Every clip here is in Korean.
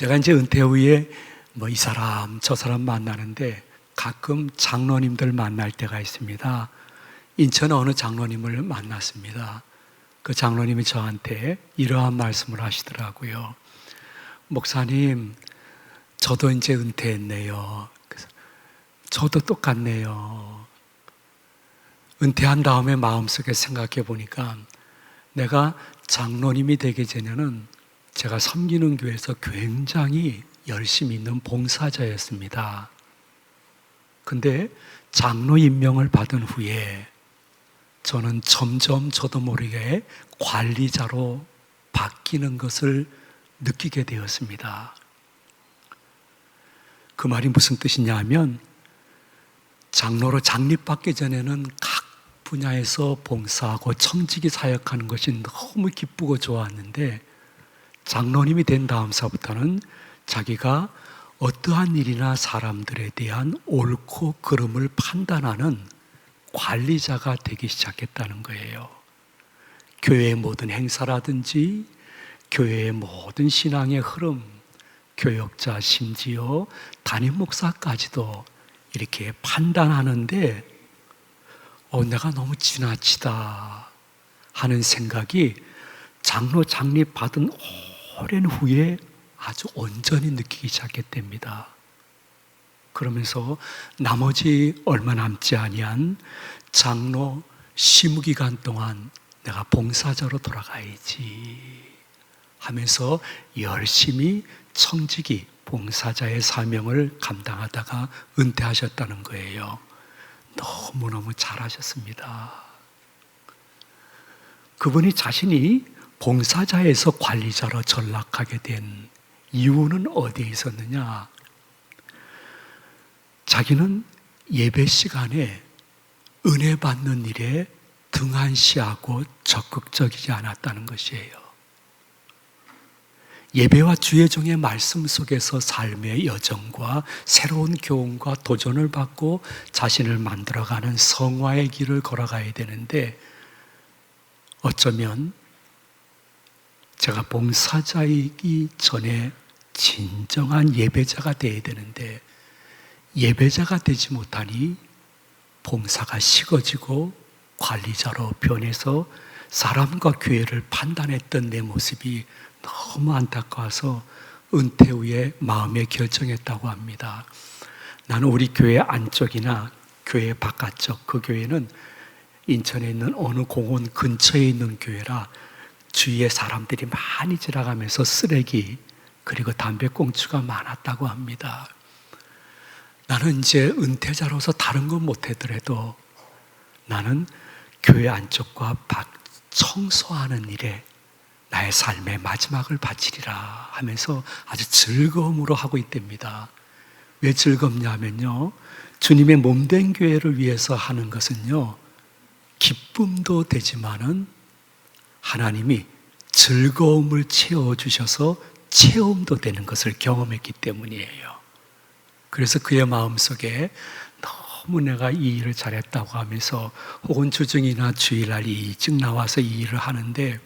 제가 이제 은퇴 후에 뭐 이 사람 저 사람 만나는데 가끔 장로님들 만날 때가 있습니다. 인천 어느 장로님을 만났습니다. 그 장로님이 저한테 이러한 말씀을 하시더라고요. 목사님, 저도 이제 은퇴했네요. 저도 똑같네요. 은퇴한 다음에 마음속에 생각해 보니까 내가 장로님이 되기 전에는 제가 섬기는 교회에서 굉장히 열심히 있는 봉사자였습니다. 근데 장로 임명을 받은 후에 저는 점점 저도 모르게 관리자로 바뀌는 것을 느끼게 되었습니다. 그 말이 무슨 뜻이냐 하면 장로로 장립받기 전에는 각 분야에서 봉사하고 청지기 사역하는 것이 너무 기쁘고 좋았는데 장로님이 된 다음서부터는 자기가 어떠한 일이나 사람들에 대한 옳고 그름을 판단하는 관리자가 되기 시작했다는 거예요. 교회의 모든 행사라든지 교회의 모든 신앙의 흐름, 교역자 심지어 담임 목사까지도 이렇게 판단하는데 어, 내가 너무 지나치다 하는 생각이 장로 장립 받은 오랜 후에 아주 온전히 느끼기 시작했답니다. 그러면서 나머지 얼마 남지 아니한 장로 시무 기간 동안 내가 봉사자로 돌아가야지 하면서 열심히 청지기 봉사자의 사명을 감당하다가 은퇴하셨다는 거예요. 너무너무 잘하셨습니다. 그분이 자신이 봉사자에서 관리자로 전락하게 된 이유는 어디에 있었느냐? 자기는 예배 시간에 은혜 받는 일에 등한시하고 적극적이지 않았다는 것이에요. 예배와 주의 종의 말씀 속에서 삶의 여정과 새로운 교훈과 도전을 받고 자신을 만들어가는 성화의 길을 걸어가야 되는데 어쩌면 제가 봉사자이기 전에 진정한 예배자가 되어야 되는데 예배자가 되지 못하니 봉사가 식어지고 관리자로 변해서 사람과 교회를 판단했던 내 모습이 너무 안타까워서 은퇴 후에 마음에 결정했다고 합니다. 나는 우리 교회 안쪽이나 교회 바깥쪽 그 교회는 인천에 있는 어느 공원 근처에 있는 교회라 주위에 사람들이 많이 지나가면서 쓰레기 그리고 담배꽁초가 많았다고 합니다. 나는 이제 은퇴자로서 다른 건 못하더라도 나는 교회 안쪽과 밖 청소하는 일에 나의 삶의 마지막을 바치리라 하면서 아주 즐거움으로 하고 있답니다. 왜 즐겁냐면요. 주님의 몸된 교회를 위해서 하는 것은요. 기쁨도 되지만은 하나님이 즐거움을 채워주셔서 체험도 되는 것을 경험했기 때문이에요. 그래서 그의 마음 속에 너무 내가 이 일을 잘했다고 하면서 혹은 주중이나 주일날 일찍 나와서 이 일을 하는데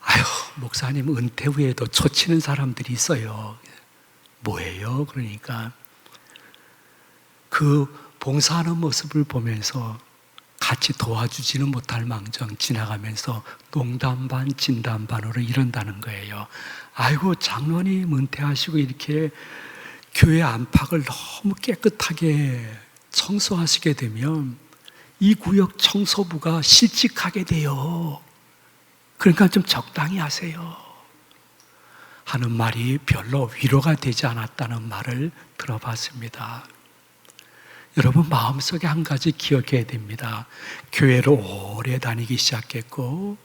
아유, 목사님 은퇴 후에도 초치는 사람들이 있어요. 뭐예요? 그러니까 그 봉사하는 모습을 보면서 같이 도와주지는 못할 망정 지나가면서 농담 반 진담 반으로 이런다는 거예요. 아이고 장로님 은퇴하시고 이렇게 교회 안팎을 너무 깨끗하게 청소하시게 되면 이 구역 청소부가 실직하게 돼요. 그러니까 좀 적당히 하세요. 하는 말이 별로 위로가 되지 않았다는 말을 들어봤습니다. 여러분 마음속에 한 가지 기억해야 됩니다. 교회를 오래 다니기 시작했고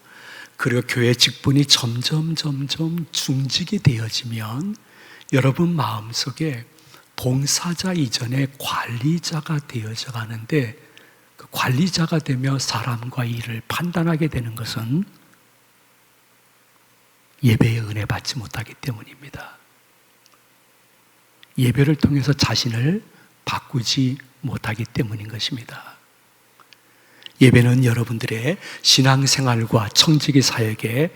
그리고 교회 직분이 점점 점점 중직이 되어지면 여러분 마음속에 봉사자 이전에 관리자가 되어져 가는데 그 관리자가 되며 사람과 일을 판단하게 되는 것은 예배의 은혜 받지 못하기 때문입니다. 예배를 통해서 자신을 바꾸지 못하기 때문인 것입니다. 예배는 여러분들의 신앙생활과 청지기 사역의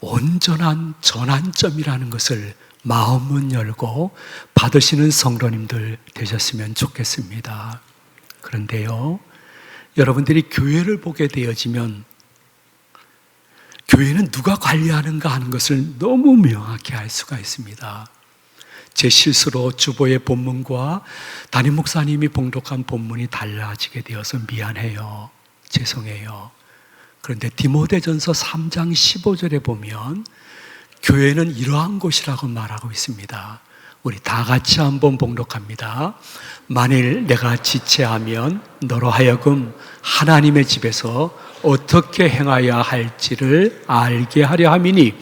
온전한 전환점이라는 것을 마음문 열고 받으시는 성도님들 되셨으면 좋겠습니다. 그런데요, 여러분들이 교회를 보게 되어지면 교회는 누가 관리하는가 하는 것을 너무 명확히 알 수가 있습니다. 제 실수로 주보의 본문과 담임 목사님이 봉독한 본문이 달라지게 되어서 미안해요. 죄송해요. 그런데 디모데전서 3장 15절에 보면 교회는 이러한 곳이라고 말하고 있습니다. 우리 다 같이 한번 봉독합니다. 만일 내가 지체하면 너로 하여금 하나님의 집에서 어떻게 행하여야 할지를 알게 하려 함이니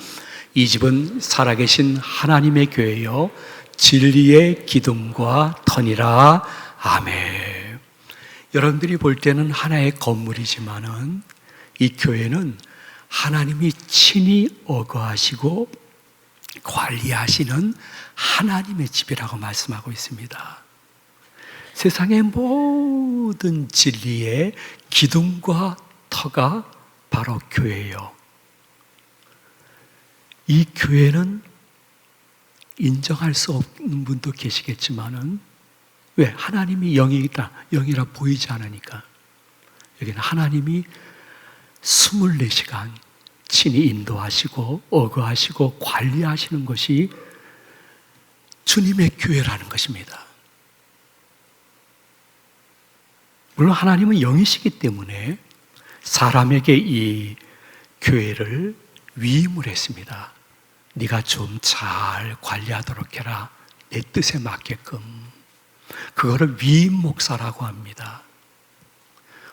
이 집은 살아계신 하나님의 교회요 진리의 기둥과 터니라 아멘. 여러분들이 볼 때는 하나의 건물이지만은 이 교회는 하나님이 친히 어거하시고 관리하시는 하나님의 집이라고 말씀하고 있습니다. 세상의 모든 진리의 기둥과 터가 바로 교회예요. 이 교회는 인정할 수 없는 분도 계시겠지만은 왜 하나님이 영이다 영이라 보이지 않으니까 여기는 하나님이 24시간 친히 인도하시고 어거하시고 관리하시는 것이 주님의 교회라는 것입니다. 물론 하나님은 영이시기 때문에 사람에게 이 교회를 위임을 했습니다. 네가 좀 잘 관리하도록 해라. 내 뜻에 맞게끔. 그거를 위임 목사라고 합니다.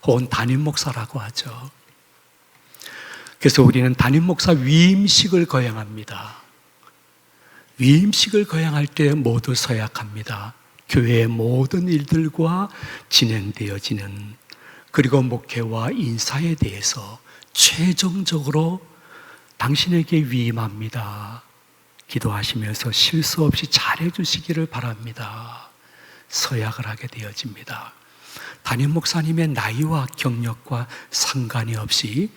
혹은 담임 목사라고 하죠. 그래서 우리는 담임 목사 위임식을 거행합니다. 위임식을 거행할 때 모두 서약합니다. 교회의 모든 일들과 진행되어지는 그리고 목회와 인사에 대해서 최종적으로 당신에게 위임합니다. 기도하시면서 실수 없이 잘해 주시기를 바랍니다. 서약을 하게 되어집니다. 담임 목사님의 나이와 경력과 상관이 없이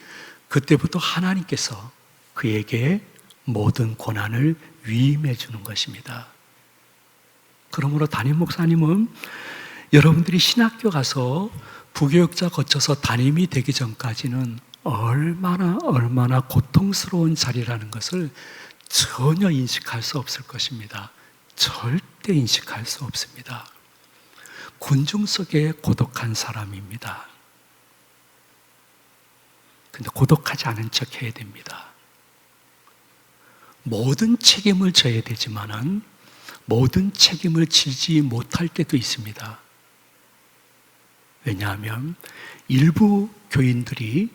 그때부터 하나님께서 그에게 모든 권한을 위임해 주는 것입니다. 그러므로 담임 목사님은 여러분들이 신학교 가서 부교육자 거쳐서 담임이 되기 전까지는 얼마나 얼마나 고통스러운 자리라는 것을 전혀 인식할 수 없을 것입니다. 절대 인식할 수 없습니다. 군중 속에 고독한 사람입니다. 근데 고독하지 않은 척 해야 됩니다. 모든 책임을 져야 되지만은 모든 책임을 지지 못할 때도 있습니다. 왜냐하면 일부 교인들이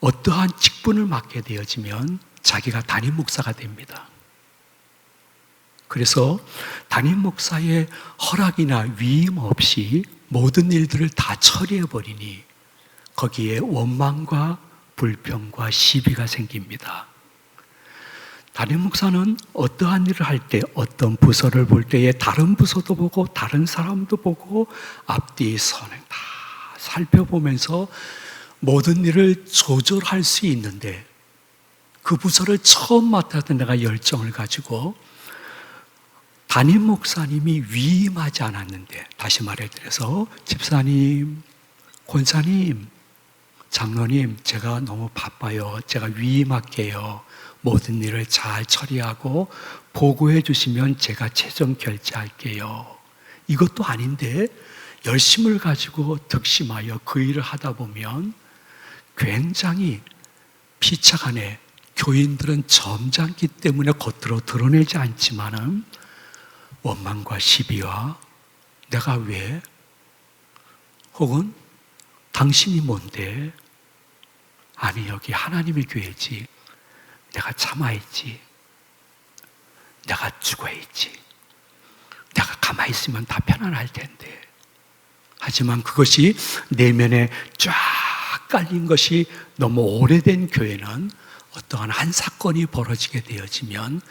어떠한 직분을 맡게 되어지면 자기가 담임 목사가 됩니다. 그래서 담임 목사의 허락이나 위임 없이 모든 일들을 다 처리해 버리니 거기에 원망과 불평과 시비가 생깁니다. 담임 목사는 어떠한 일을 할 때, 어떤 부서를 볼 때에 다른 부서도 보고, 다른 사람도 보고, 앞뒤 선행 다 살펴보면서 모든 일을 조절할 수 있는데, 그 부서를 처음 맡았던 내가 열정을 가지고, 담임 목사님이 위임하지 않았는데, 다시 말해드려서, 집사님, 권사님, 장로님, 제가 너무 바빠요. 제가 위임할게요. 모든 일을 잘 처리하고 보고해 주시면 제가 최종 결제할게요. 이것도 아닌데 열심을 가지고 득심하여 그 일을 하다 보면 굉장히 피차간에 교인들은 점잖기 때문에 겉으로 드러내지 않지만은 원망과 시비와 내가 왜 혹은 당신이 뭔데 아니 여기 하나님의 교회지 내가 참아있지. 내가 죽어있지. 내가 가만히 있으면 다 편안할 텐데. 하지만 그것이 내면에 쫙 깔린 것이 너무 오래된 교회는 어떠한 한 사건이 벌어지게 되어지면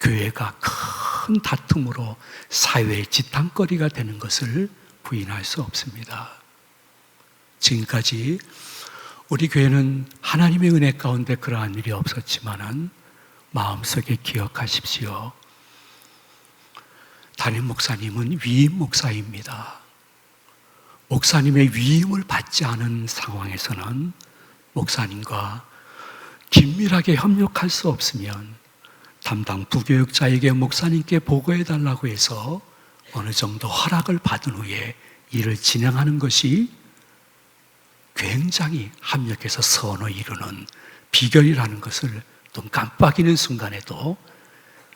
교회가 큰 다툼으로 사회의 지탄거리가 되는 것을 부인할 수 없습니다. 지금까지 우리 교회는 하나님의 은혜 가운데 그러한 일이 없었지만은 마음속에 기억하십시오. 담임 목사님은 위임 목사입니다. 목사님의 위임을 받지 않은 상황에서는 목사님과 긴밀하게 협력할 수 없으면 담당 부교육자에게 목사님께 보고해 달라고 해서 어느 정도 허락을 받은 후에 일을 진행하는 것이 굉장히 합력해서 선을 이루는 비결이라는 것을 눈 깜빡이는 순간에도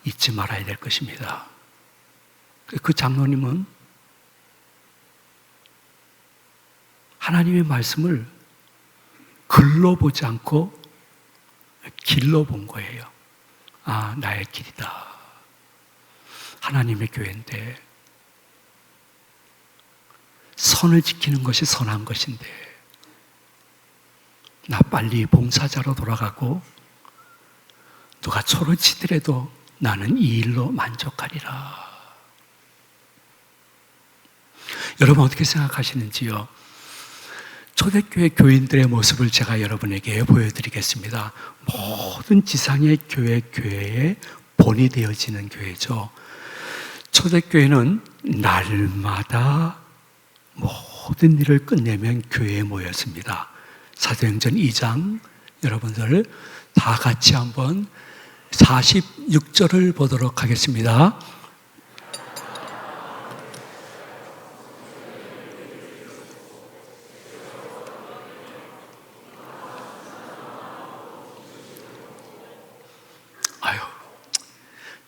잊지 말아야 될 것입니다. 그 장로님은 하나님의 말씀을 글로 보지 않고 길로 본 거예요. 아, 나의 길이다. 하나님의 교회인데, 선을 지키는 것이 선한 것인데, 나 빨리 봉사자로 돌아가고, 누가 초를 치더라도 나는 이 일로 만족하리라. 여러분 어떻게 생각하시는지요? 초대교회 교인들의 모습을 제가 여러분에게 보여드리겠습니다. 모든 지상의 교회, 교회의 본이 되어지는 교회죠. 초대교회는 날마다 모든 일을 끝내면 교회에 모였습니다. 사도행전 2장 여러분들 다 같이 한번 46절을 보도록 하겠습니다.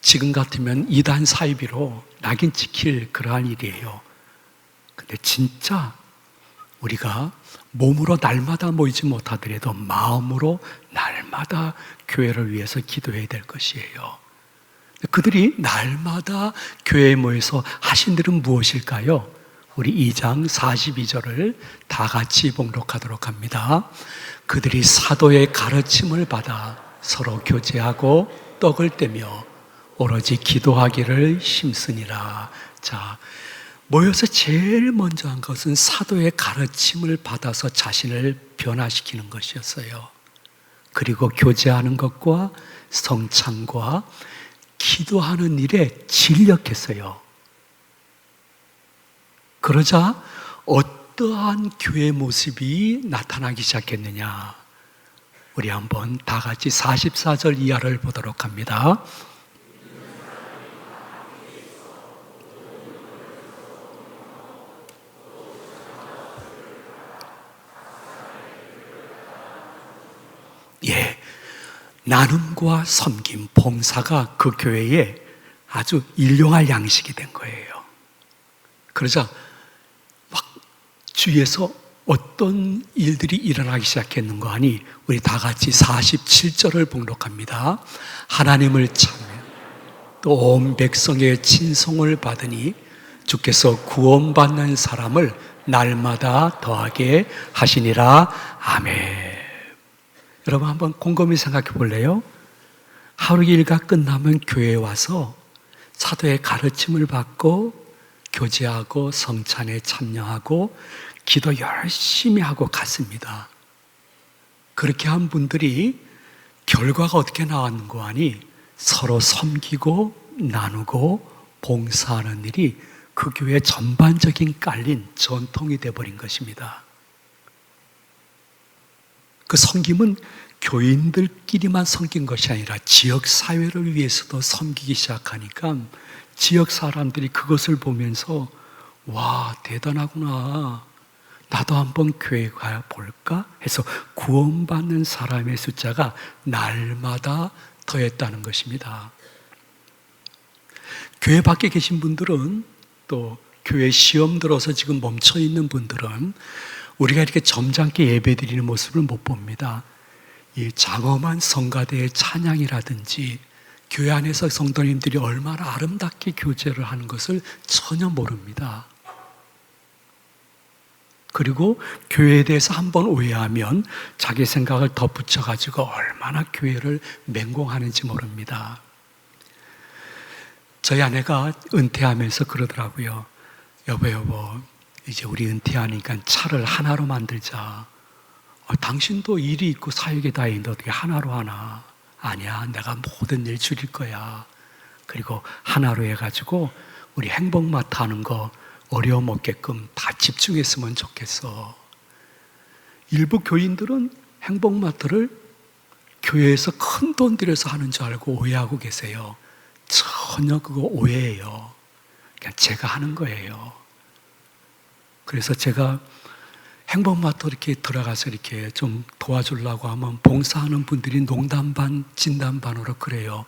지금 같으면 이단 사이비로 낙인 찍힐 그러한 일이에요. 근데 진짜 우리가 몸으로 날마다 모이지 못하더라도 마음으로 날마다 교회를 위해서 기도해야 될 것이에요. 그들이 날마다 교회에 모여서 하신 일은 무엇일까요? 우리 2장 42절을 다 같이 봉독하도록 합니다. 그들이 사도의 가르침을 받아 서로 교제하고 떡을 떼며 오로지 기도하기를 힘쓰니라. 자, 모여서 제일 먼저 한 것은 사도의 가르침을 받아서 자신을 변화시키는 것이었어요. 그리고 교제하는 것과 성찬과 기도하는 일에 진력했어요. 그러자 어떠한 교회 모습이 나타나기 시작했느냐? 우리 한번 다 같이 44절 이하를 보도록 합니다. 예. 나눔과 섬김, 봉사가 그 교회에 아주 일용할 양식이 된 거예요. 그러자 막 주위에서 어떤 일들이 일어나기 시작했는가 하니 우리 다 같이 47절을 봉독합니다. 하나님을 참여 또온 백성의 친송을 받으니 주께서 구원받는 사람을 날마다 더하게 하시니라. 아멘. 여러분 한번 곰곰이 생각해 볼래요? 하루 일과 끝나면 교회에 와서 사도의 가르침을 받고 교제하고 성찬에 참여하고 기도 열심히 하고 갔습니다. 그렇게 한 분들이 결과가 어떻게 나왔는고 하니 서로 섬기고 나누고 봉사하는 일이 그 교회 전반적인 깔린 전통이 되어버린 것입니다. 그 섬김은 교인들끼리만 섬긴 것이 아니라 지역 사회를 위해서도 섬기기 시작하니까 지역 사람들이 그것을 보면서 와 대단하구나 나도 한번 교회 가 볼까 해서 구원받는 사람의 숫자가 날마다 더했다는 것입니다. 교회 밖에 계신 분들은 또 교회 시험 들어서 지금 멈춰 있는 분들은 우리가 이렇게 점잖게 예배 드리는 모습을 못 봅니다. 이 장엄한 성가대의 찬양이라든지 교회 안에서 성도님들이 얼마나 아름답게 교제를 하는 것을 전혀 모릅니다. 그리고 교회에 대해서 한번 오해하면 자기 생각을 덧붙여 가지고 얼마나 교회를 맹공하는지 모릅니다. 저희 아내가 은퇴하면서 그러더라고요. 여보, 여보, 이제 우리 은퇴하니까 차를 하나로 만들자. 어, 당신도 일이 있고 사역에 다 있는데 어떻게 하나로 하나? 아니야, 내가 모든 일 줄일 거야. 그리고 하나로 해가지고 우리 행복마트 하는 거 어려움 없게끔 다 집중했으면 좋겠어. 일부 교인들은 행복마트를 교회에서 큰 돈 들여서 하는 줄 알고 오해하고 계세요. 전혀 그거 오해예요. 그냥 제가 하는 거예요. 그래서 제가 행복마트 이렇게 들어가서 이렇게 좀 도와주려고 하면 봉사하는 분들이 농담 반, 진담 반으로 그래요.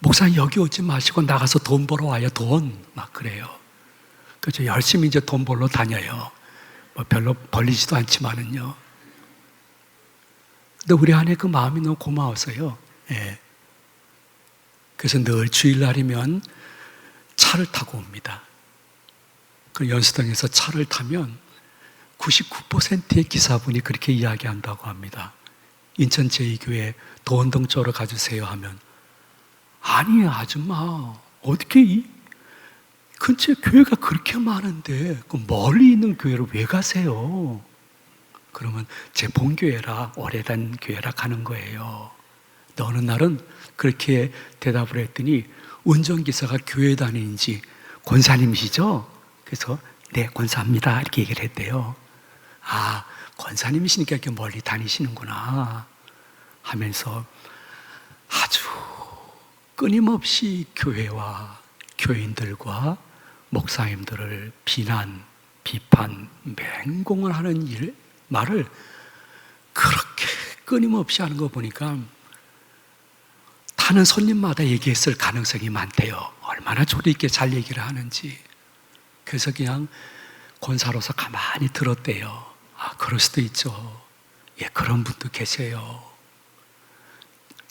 목사님 여기 오지 마시고 나가서 돈 벌어 와요, 돈. 막 그래요. 그래서 열심히 이제 돈 벌러 다녀요. 뭐 별로 벌리지도 않지만은요. 근데 우리 안에 그 마음이 너무 고마워서요. 예. 그래서 늘 주일날이면 차를 타고 옵니다. 그 연수동에서 차를 타면 99%의 기사분이 그렇게 이야기한다고 합니다. 인천 제2교회 도원동 쪽으로 가주세요 하면 아니 아줌마 어떻게 이 근처에 교회가 그렇게 많은데 그 멀리 있는 교회로 왜 가세요? 그러면 제 본교회라 오래된 교회라 가는 거예요. 어느 날은 그렇게 대답을 했더니 운전기사가 교회 다니는지 권사님이시죠? 그래서 네 권사입니다 이렇게 얘기를 했대요. 아 권사님이시니까 이렇게 멀리 다니시는구나 하면서 아주 끊임없이 교회와 교인들과 목사님들을 비난, 비판, 맹공을 하는 일, 말을 그렇게 끊임없이 하는 거 보니까 타는 손님마다 얘기했을 가능성이 많대요. 얼마나 조리 있게 잘 얘기를 하는지. 그래서 그냥 권사로서 가만히 들었대요. 아, 그럴 수도 있죠. 예, 그런 분도 계세요.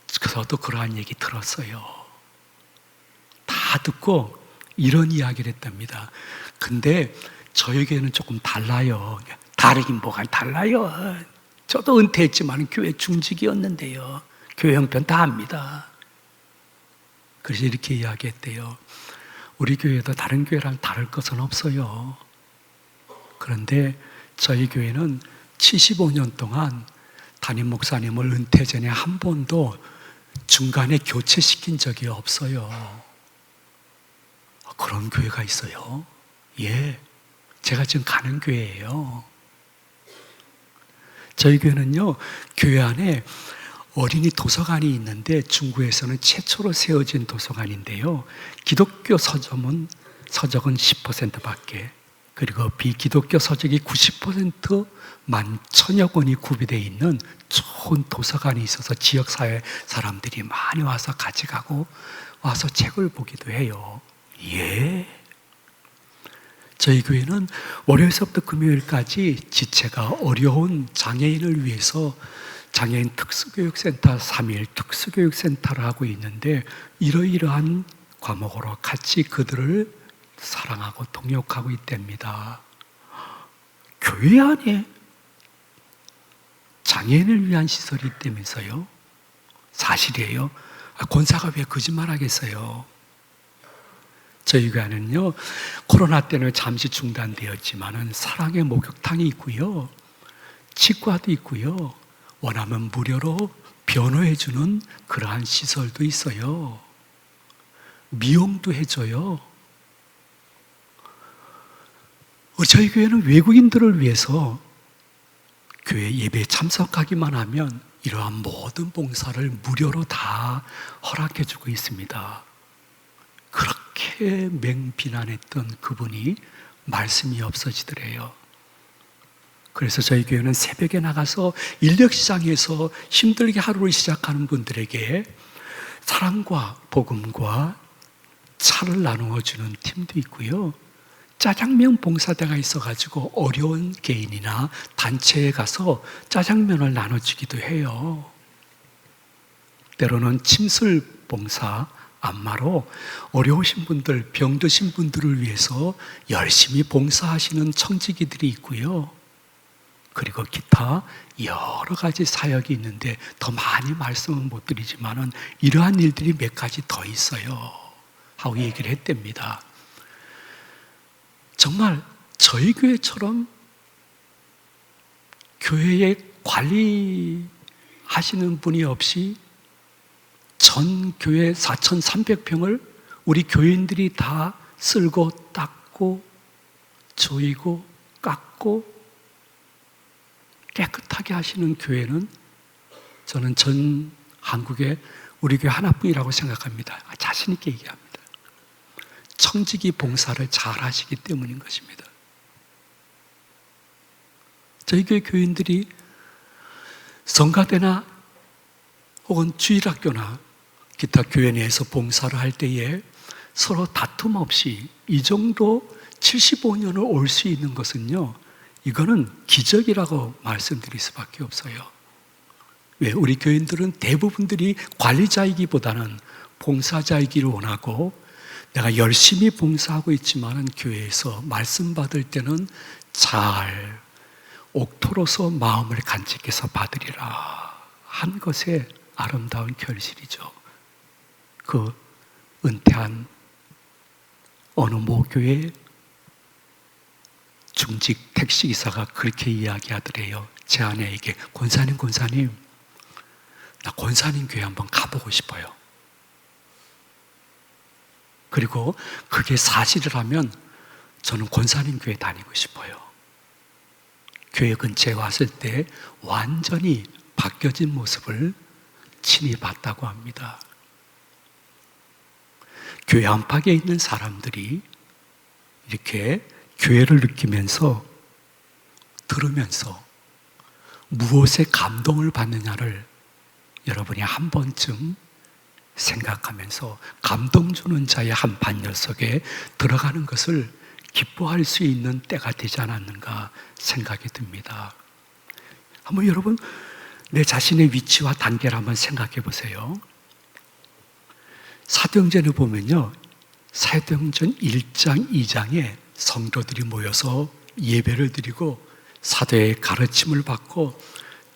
저도 그러한 얘기 들었어요. 다 듣고 이런 이야기를 했답니다. 근데 저에게는 조금 달라요. 다르긴 뭐가 달라요. 저도 은퇴했지만 교회 중직이었는데요. 교회 형편 다 압니다. 그래서 이렇게 이야기했대요. 우리 교회도 다른 교회랑 다를 것은 없어요. 그런데 저희 교회는 75년 동안 담임 목사님을 은퇴 전에 한 번도 중간에 교체시킨 적이 없어요. 아, 그런 교회가 있어요. 예. 제가 지금 가는 교회예요. 저희 교회는요, 교회 안에 어린이 도서관이 있는데 중국에서는 최초로 세워진 도서관인데요. 기독교 서점은 서적은 10%밖에 그리고 비기독교 서적이 90%만 천여 권이 구비되어 있는 좋은 도서관이 있어서 지역사회 사람들이 많이 와서 같이 가고 와서 책을 보기도 해요. 예. 저희 교회는 월요일서부터 금요일까지 지체가 어려운 장애인을 위해서 장애인 특수교육센터 3일 특수교육센터를 하고 있는데 이러이러한 과목으로 같이 그들을 사랑하고 동역하고 있답니다. 교회 안에 장애인을 위한 시설이 있다면서요? 사실이에요. 아, 권사가 왜 거짓말 하겠어요? 저희 교회는요, 코로나 때는 잠시 중단되었지만은 사랑의 목욕탕이 있고요, 치과도 있고요, 원하면 무료로 변호해주는 그러한 시설도 있어요. 미용도 해줘요. 어, 저희 교회는 외국인들을 위해서 교회 예배에 참석하기만 하면 이러한 모든 봉사를 무료로 다 허락해주고 있습니다. 그렇게 맹비난했던 그분이 말씀이 없어지더래요. 그래서 저희 교회는 새벽에 나가서 인력시장에서 힘들게 하루를 시작하는 분들에게 사랑과 복음과 차를 나누어 주는 팀도 있고요. 짜장면 봉사대가 있어가지고 어려운 개인이나 단체에 가서 짜장면을 나눠주기도 해요. 때로는 침술 봉사, 안마로 어려우신 분들, 병드신 분들을 위해서 열심히 봉사하시는 청지기들이 있고요. 그리고 기타 여러 가지 사역이 있는데 더 많이 말씀은 못 드리지만은 이러한 일들이 몇 가지 더 있어요. 하고 얘기를 했답니다. 정말 저희 교회처럼 교회에 관리하시는 분이 없이 전 교회 4,300평을 우리 교인들이 다 쓸고 닦고 조이고 깎고 깨끗하게 하시는 교회는 저는 전 한국에 우리 교회 하나뿐이라고 생각합니다. 자신 있게 얘기합니다. 청지기 봉사를 잘 하시기 때문인 것입니다. 저희 교회 교인들이 성가대나 혹은 주일학교나 기타 교회 내에서 봉사를 할 때에 서로 다툼 없이 이 정도 75년을 올 수 있는 것은요, 이거는 기적이라고 말씀드릴 수밖에 없어요. 왜? 우리 교인들은 대부분들이 관리자이기보다는 봉사자이기를 원하고 내가 열심히 봉사하고 있지만은 교회에서 말씀 받을 때는 잘 옥토로서 마음을 간직해서 받으리라 한 것의 아름다운 결실이죠. 그 은퇴한 어느 모교의 중직 택시 기사가 그렇게 이야기하더래요. 제 아내에게 권사님 권사님 나 권사님 교회 한번 가보고 싶어요. 그리고 그게 사실이라면 저는 권사님 교회 다니고 싶어요. 교회 근처에 왔을 때 완전히 바뀌어진 모습을 친히 봤다고 합니다. 교회 안팎에 있는 사람들이 이렇게 교회를 느끼면서 들으면서 무엇에 감동을 받느냐를 여러분이 한 번쯤 생각하면서 감동 주는 자의 한 반열석에 들어가는 것을 기뻐할 수 있는 때가 되지 않았는가 생각이 듭니다. 한번 여러분 내 자신의 위치와 단계를 한번 생각해 보세요. 사도행전을 보면요. 사도행전 1장, 2장에 성도들이 모여서 예배를 드리고 사도의 가르침을 받고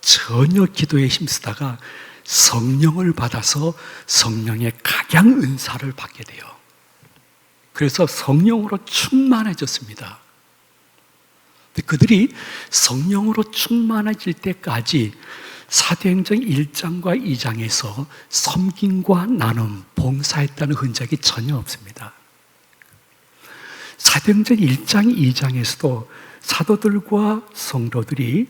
전혀 기도에 힘쓰다가 성령을 받아서 성령의 각양 은사를 받게 돼요. 그래서 성령으로 충만해졌습니다. 그들이 성령으로 충만해질 때까지 사도행전 1장과 2장에서 섬김과 나눔, 봉사했다는 흔적이 전혀 없습니다. 사도행전 1장, 2장에서도 사도들과 성도들이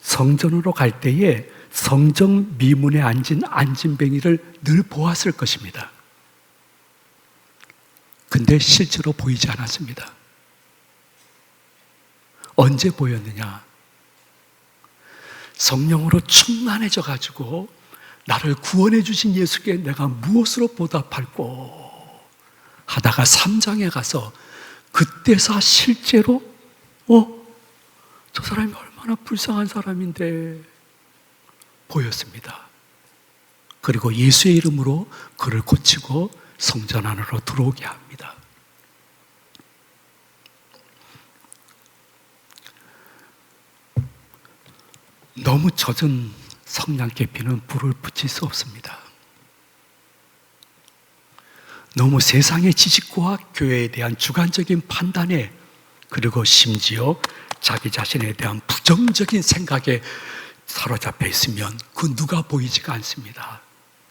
성전으로 갈 때에 성정 미문에 앉은 안진뱅이를 늘 보았을 것입니다. 근데 실제로 보이지 않았습니다. 언제 보였느냐? 성령으로 충만해져 가지고 나를 구원해 주신 예수께 내가 무엇으로 보답할고 하다가 3장에 가서 그때서 실제로 어? 저 사람이 얼마나 불쌍한 사람인데 보였습니다. 그리고 예수의 이름으로 그를 고치고 성전 안으로 들어오게 합니다. 너무 젖은 성냥 계피는 불을 붙일 수 없습니다. 너무 세상의 지식과 교회에 대한 주관적인 판단에 그리고 심지어 자기 자신에 대한 부정적인 생각에 사로잡혀 있으면 그 누가 보이지가 않습니다.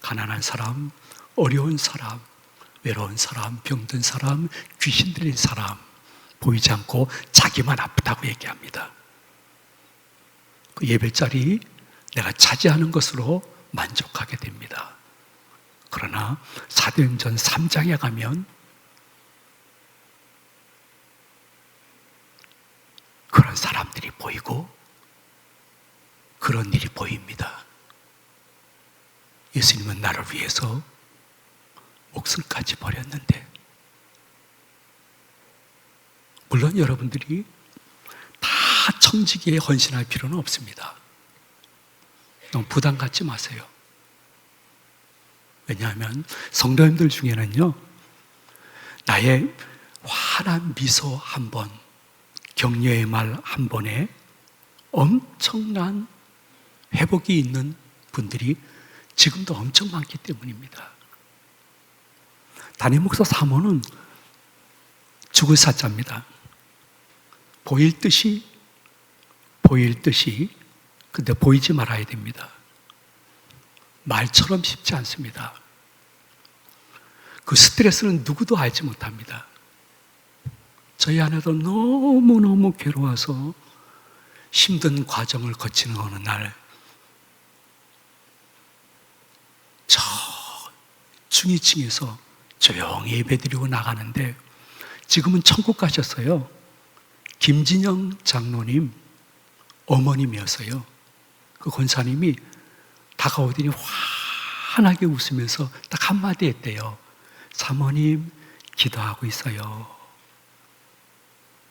가난한 사람, 어려운 사람, 외로운 사람, 병든 사람, 귀신 들린 사람 보이지 않고 자기만 아프다고 얘기합니다. 그 예배 자리 내가 차지하는 것으로 만족하게 됩니다. 그러나 사도행전 3장에 가면 그런 사람들이 보이고 그런 일이 보입니다. 예수님은 나를 위해서 목숨까지 버렸는데 물론 여러분들이 다 청지기에 헌신할 필요는 없습니다. 너무 부담 갖지 마세요. 왜냐하면 성도님들 중에는요, 나의 환한 미소 한 번, 격려의 말 한 번에 엄청난 회복이 있는 분들이 지금도 엄청 많기 때문입니다. 담임 목사 사모는 죽을 사자입니다. 보일 듯이, 보일 듯이, 근데 보이지 말아야 됩니다. 말처럼 쉽지 않습니다. 그 스트레스는 누구도 알지 못합니다. 저희 아내도 너무너무 괴로워서 힘든 과정을 거치는 어느 날, 저 중위층에서 조용히 예배 드리고 나가는데 지금은 천국 가셨어요. 김진영 장로님 어머님이었어요. 그 권사님이 다가오더니 환하게 웃으면서 딱 한마디 했대요. 사모님, 기도하고 있어요.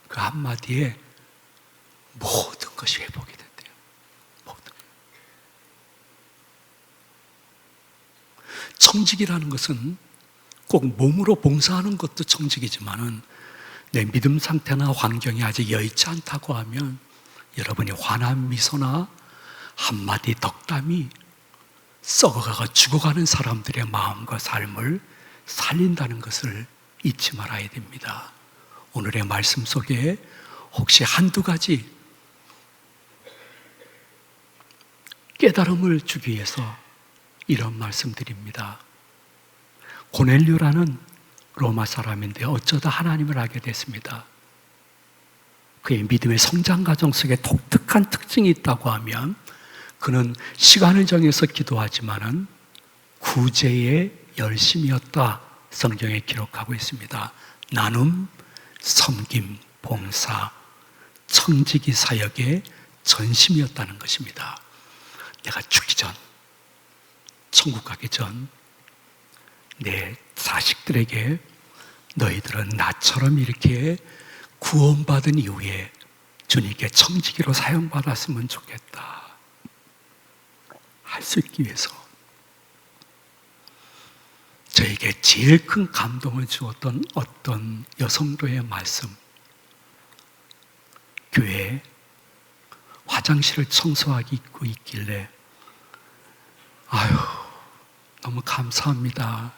그 한마디에 모든 것이 회복이 됐대요. 모든. 청직이라는 것은 꼭 몸으로 봉사하는 것도 청직이지만은 내 믿음 상태나 환경이 아직 여의치 않다고 하면 여러분이 환한 미소나 한마디 덕담이 썩어가고 죽어가는 사람들의 마음과 삶을 살린다는 것을 잊지 말아야 됩니다. 오늘의 말씀 속에 혹시 한두 가지 깨달음을 주기 위해서 이런 말씀 드립니다. 고넬류라는 로마 사람인데 어쩌다 하나님을 알게 됐습니다. 그의 믿음의 성장 과정 속에 독특한 특징이 있다고 하면 그는 시간을 정해서 기도하지만은 구제의 열심이었다. 성경에 기록하고 있습니다. 나눔, 섬김, 봉사, 청지기 사역의 전심이었다는 것입니다. 내가 죽기 전, 천국 가기 전, 내 자식들에게 너희들은 나처럼 이렇게 구원받은 이후에 주님께 청지기로 사용받았으면 좋겠다. 할 수 있기 위해서 저에게 제일 큰 감동을 주었던 어떤 여성도의 말씀. 교회에 화장실을 청소하고 있길래, 아유, 너무 감사합니다.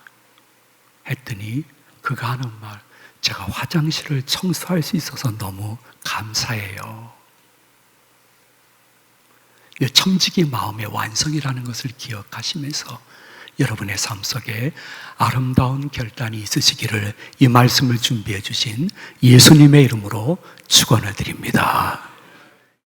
했더니 그가 하는 말, 제가 화장실을 청소할 수 있어서 너무 감사해요. 청직이 마음의 완성이라는 것을 기억하시면서 여러분의 삶 속에 아름다운 결단이 있으시기를 이 말씀을 준비해 주신 예수님의 이름으로 축원을 드립니다.